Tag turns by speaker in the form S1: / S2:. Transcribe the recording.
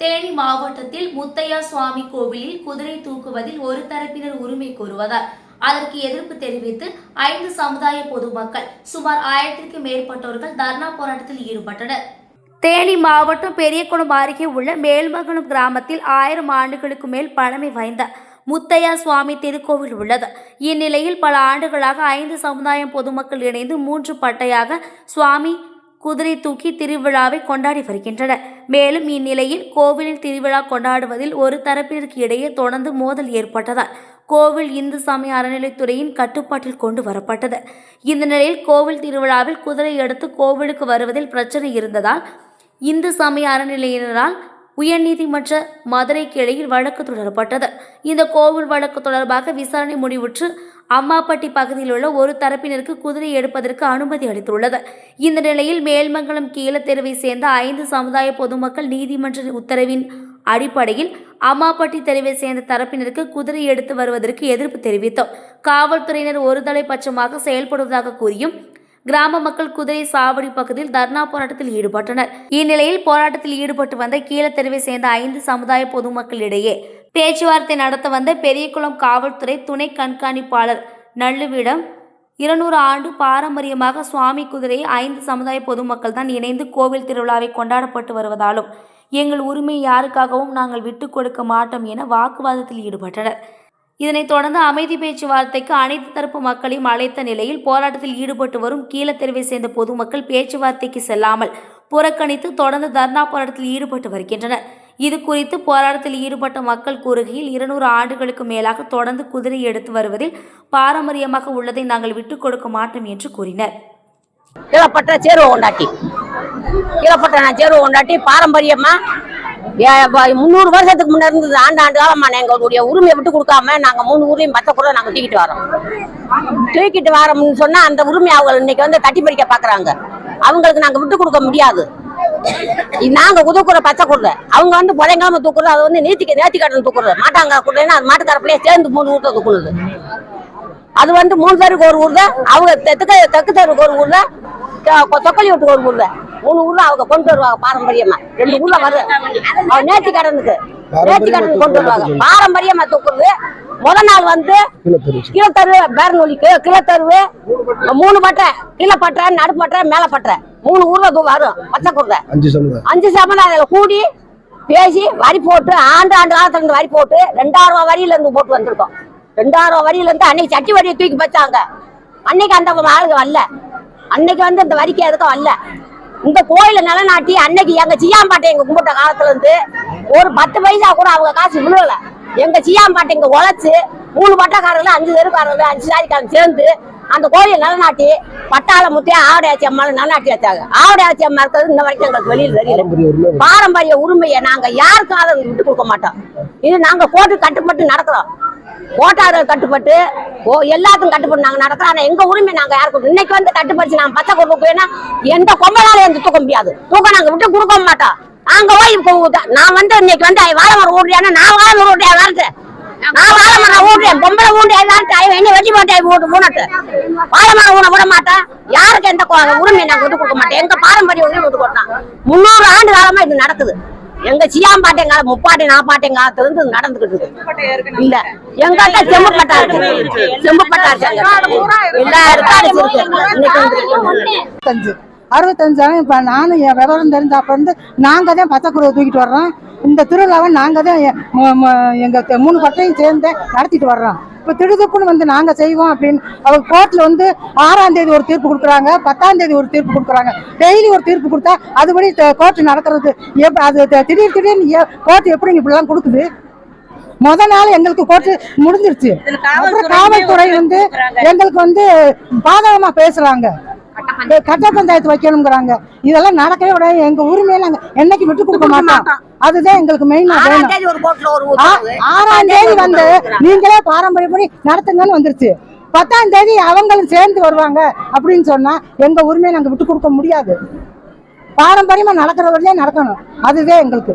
S1: தேனி மாவட்டத்தில் முத்தையா சுவாமி கோவிலில் குதிரை தூக்குவதில் ஒரு தரப்பினர் உரிமை கோருவதால் அதற்கு எதிர்ப்பு தெரிவித்து ஐந்து சமுதாய பொதுமக்கள் சுமார் ஆயிரத்திற்கு மேற்பட்டவர்கள் தர்ணா போராட்டத்தில் ஈடுபட்டனர். தேனி மாவட்டம் பெரியகுளம் அருகே உள்ள மேல்மங்கலம் கிராமத்தில் ஆயிரம் ஆண்டுகளுக்கு மேல் பழமை வாய்ந்த முத்தையா சுவாமி திருக்கோவில் உள்ளது. இந்நிலையில் பல ஆண்டுகளாக ஐந்து சமுதாயம் பொதுமக்கள் இணைந்து மூன்று பட்டையாக சுவாமி குதிரை தூக்கி திருவிழாவை கொண்டாடி வருகின்றனர் மேலும் இந்நிலையில் கோவிலில் திருவிழா கொண்டாடுவதில் ஒரு தரப்பிற்கு இடையே தொடர்ந்து மோதல் ஏற்பட்டதால் கோவில் இந்து சமய அறநிலைத்துறையின் கட்டுப்பாட்டில் கொண்டு வரப்பட்டது. இந்த நிலையில் கோவில் திருவிழாவில் குதிரை எடுத்து கோவிலுக்கு வருவதில் பிரச்சனை இருந்ததால் இந்து சமய அறநிலையினரால் உயர்நீதிமன்ற மதுரை கிளையில் வழக்கு தொடரப்பட்டது. இந்த கோவில் வழக்கு தொடர்பாக விசாரணை முடிவுற்று அம்மாப்பட்டி பகுதியில் உள்ள ஒரு தரப்பினருக்கு குதிரை எடுப்பதற்கு அனுமதி அளித்துள்ளது. இந்த நிலையில் மேல்மங்கலம் கீழத்தெருவை சேர்ந்த ஐந்து சமுதாய பொதுமக்கள் நீதிமன்ற உத்தரவின் அடிப்படையில் அம்மாப்பட்டி தெருவை சேர்ந்த தரப்பினருக்கு குதிரை எடுத்து வருவதற்கு எதிர்ப்பு தெரிவித்தோம். காவல்துறையினர் ஒருதலை பட்சமாக செயல்படுவதாக கூறியும் கிராம மக்கள் குதிரை சாவடி பகுதியில் தர்ணா போராட்டத்தில் ஈடுபட்டனர். இந்நிலையில் போராட்டத்தில் ஈடுபட்டு வந்த கீழத்தெருவை சேர்ந்த ஐந்து சமுதாய பொதுமக்களிடையே பேச்சுவார்த்தை நடத்த வந்த பெரியகுளம் காவல்துறை துணை கண்காணிப்பாளர் நள்ளுவிடம் இருநூறு ஆண்டு பாரம்பரியமாக சுவாமி குதிரையை ஐந்து சமுதாய பொதுமக்கள் தான் இணைந்து கோவில் திருவிழாவை கொண்டாடப்பட்டு வருவதாலும் எங்கள் உரிமை யாருக்காகவும் நாங்கள் விட்டுக் கொடுக்க மாட்டோம் என வாக்குவாதத்தில் ஈடுபட்டனர். இதனைத் தொடர்ந்து அமைதி பேச்சுவார்த்தைக்கு அனைத்து தரப்பு மக்களையும் அழைத்த நிலையில் போராட்டத்தில் ஈடுபட்டு வரும் கீழத்தெருவை சேர்ந்த பொதுமக்கள் பேச்சுவார்த்தைக்கு செல்லாமல் புறக்கணித்து தொடர்ந்து தர்ணா போராட்டத்தில் ஈடுபட்டு வருகின்றனர். இது குறித்து போராட்டத்தில் ஈடுபட்ட மக்கள் கூறுகையில் இருநூறு ஆண்டுகளுக்கு மேலாக தொடர்ந்து குதிரை எடுத்து வருவதில் பாரம்பரியமாக உள்ளதை நாங்கள் விட்டுக் கொடுக்க மாட்டோம் என்று கூறினர்.
S2: கீழப்பட்ட சேர்வு கொண்டாட்டி. கீழப்பட்ட நான் சேர்வு கொண்டாட்டி. பாரம்பரியமா? முந்நூறு வருஷத்துக்கு முன்ன இருந்தது ஆண்டு ஆண்டு காலமா எங்களுடைய உரிமையை விட்டு கொடுக்காம நாங்க மூணு ஊர்லையும் பத்த கூட நாங்க தூக்கிட்டு வரோம். தூக்கிட்டு வரோம்னு சொன்னா அந்த உரிமை அவங்க இன்னைக்கு வந்து தட்டி பறிக்க பாக்குறாங்க. அவங்களுக்கு நாங்க விட்டு கொடுக்க முடியாது. நாங்கள் நாங்க உதவுக்குற பச்சை குடுற அவங்க வந்து புதைங்காம தூக்குறது அது வந்து நீத்திக்கு நேர்த்தி கடன் தூக்குறது. மாட்டாங்க குடுறேன்னா அது மாட்டுக்காரப்பிள்ளையே சேர்ந்து மூணு ஊர்ல தூக்குறது. அது வந்து மூணு பேருக்கு ஒரு ஊர்ல அவங்க தெற்கு தெற்கு தெருக்கு ஒரு ஊர்ல தொ- தொக்கலி வீட்டுக்கு ஒரு ஊர்ல. மூணு ஊர்ல அவங்க கொண்டு வருவாங்க பாரம்பரியமா. ரெண்டு ஊர்ல அவங்க நேர்த்தி கடனுக்கு நேர்த்தி கடன் கொண்டு வருவாங்க. பாரம்பரியமா தூக்குறது. முத நாள் வந்து கீழத்தரு பேரநொலி கிழத்தருவு மூணு பட்டை கீழப்பட்டை நடுப்பட்டை மேலப்பட்டை மூணு ஊர்ல வரும் பச்சை குருதை
S3: அஞ்சு
S2: அஞ்சு சமதாயம் கூடி பேசி வரி போட்டு ஆண்டு ஆண்டு காலத்துல இருந்து வரி போட்டு ரெண்டாயிரம் ரூபாய் வரியில இருந்து போட்டு வந்திருக்கோம். ரெண்டாயிரம் ரூபாய் வரியில இருந்து அன்னைக்கு சட்டி வரியை தூக்கி வச்சாங்க. அன்னைக்கு அந்த ஆளுங்க வரல. அன்னைக்கு வந்து இந்த வரிக்கு எதுக்கும் வரல. இந்த கோயில நிலநாட்டி அன்னைக்கு எங்க சியாம்பாட்டை எங்க கும்பிட்ட காலத்துல இருந்து ஒரு பத்து பைசா கூட அவங்க காசு விழுவல எங்க சியாம்பாட்டை இங்க உழைச்சு மூணு பட்டக்காரர்கள் அஞ்சு தெருக்காரர்கள் அஞ்சு சாரிக்காரங்க சேர்ந்து அந்த கோயிலை நிலநாட்டி பட்டாள முத்தையா ஆவடையாச்சி அம்மாள் நிலநாட்டி வச்சாங்க. ஆவடையாச்சி அம்மா இருக்கிறது இந்த வரைக்கும் எங்களுக்கு வெளியில் தெரியல.
S3: பாரம்பரிய உரிமை.
S2: பாரம்பரிய உரிமையை நாங்க யாருக்கும் அதை விட்டு கொடுக்க மாட்டோம். இது நாங்க கோர்ட்டு கட்டுப்பட்டு நடக்கிறோம். கோட்டாளர் கட்டுப்பட்டு ஓ எல்லாத்துக்கும் கட்டுப்பட்டு நாங்க நடக்கிறோம் ஆனா எங்க உரிமை நாங்க யாருக்கும் இன்னைக்கு வந்து கட்டுப்பட்டு நாங்கள் பச்சை கொடுக்க வேணா எந்த கொம்பனாலும் எந்த தூக்க முடியாது. தூக்கம் நாங்க விட்டு கொடுக்க மாட்டோம். நாங்க போய் நான் வந்து இன்னைக்கு வந்து வாழை மரம் ஓடுறியானா நான் வாழை மரம் ஓடுறியா வரது நான் வாழை மரம் ஓடுறேன். பொம்பளை ஊண்டியா எல்லாரும் என்ன வெட்டி மாட்டேன் ஓட்டு ஊனட்டு. வாழை மரம் ஊன விட மாட்டேன் யாருக்கு எந்த உரிமை நாங்க விட்டு கொடுக்க மாட்டோம். எங்க பாரம்பரிய உரிமை விட்டு கொடுத்தான் முன்னூறு ஆண்டு காலமா இது நடக்குது. எங்க சியாம் பாட்டேங்க முப்பாட்டி காலத்துல இருந்து இது நடந்துகிட்டு இருக்கு. இல்ல. எங்கிட்ட செம்பு பட்டா இருக்கு. செம்பு பட்டா இருக்கு. எல்லா
S4: அறுபத்தஞ்சு. அறுபத்தஞ்சாலும் நானும் என் விவரம் தெரிஞ்ச அப்ப இருந்து நாங்க தான் பச்சை குருவை தூக்கிட்டு வர்றோம். இந்த திருவிழாவை நாங்கள் தான் எங்கள் மூணு பட்டையும் சேர்ந்து நடத்திட்டு வர்றோம். இப்போ திடுதுப்புன்னு வந்து நாங்கள் செய்வோம் அப்படின்னு அவங்க கோர்ட்டில் வந்து ஆறாம் தேதி ஒரு தீர்ப்பு கொடுக்குறாங்க பத்தாம் தேதி ஒரு தீர்ப்பு கொடுக்குறாங்க. டெய்லி ஒரு தீர்ப்பு கொடுத்தா அதுபடி கோர்ட்டு நடக்கிறது எப் அது திடீர் திடீர்னு கோர்ட் எப்படி இப்படிலாம் கொடுக்குது? முத நாள் எங்களுக்கு கோர்ட்டு முடிஞ்சிருச்சு. அப்புறம் காவல்துறை வந்து எங்களுக்கு வந்து பாதகமா பேசுறாங்க. கட்ட பஞ்சாயத்து வைக்கணுங்கிறாங்க இதெல்லாம் நடக்கவே விட எங்க உரிமையை நாங்க என்னைக்கு விட்டு கொடுக்க மாட்டோம். அதுதான் எங்களுக்கு மெயினா ஆறாம் தேதி வந்து நீங்களே பாரம்பரியப்படி நடத்துங்கன்னு வந்துருச்சு. பத்தாம் தேதி அவங்களும் சேர்ந்து வருவாங்க அப்படின்னு சொன்னா எங்க உரிமையை நாங்க விட்டு கொடுக்க முடியாது. பாரம்பரியமா நடக்கிற வரையிலே நடக்கணும். அதுதான் எங்களுக்கு.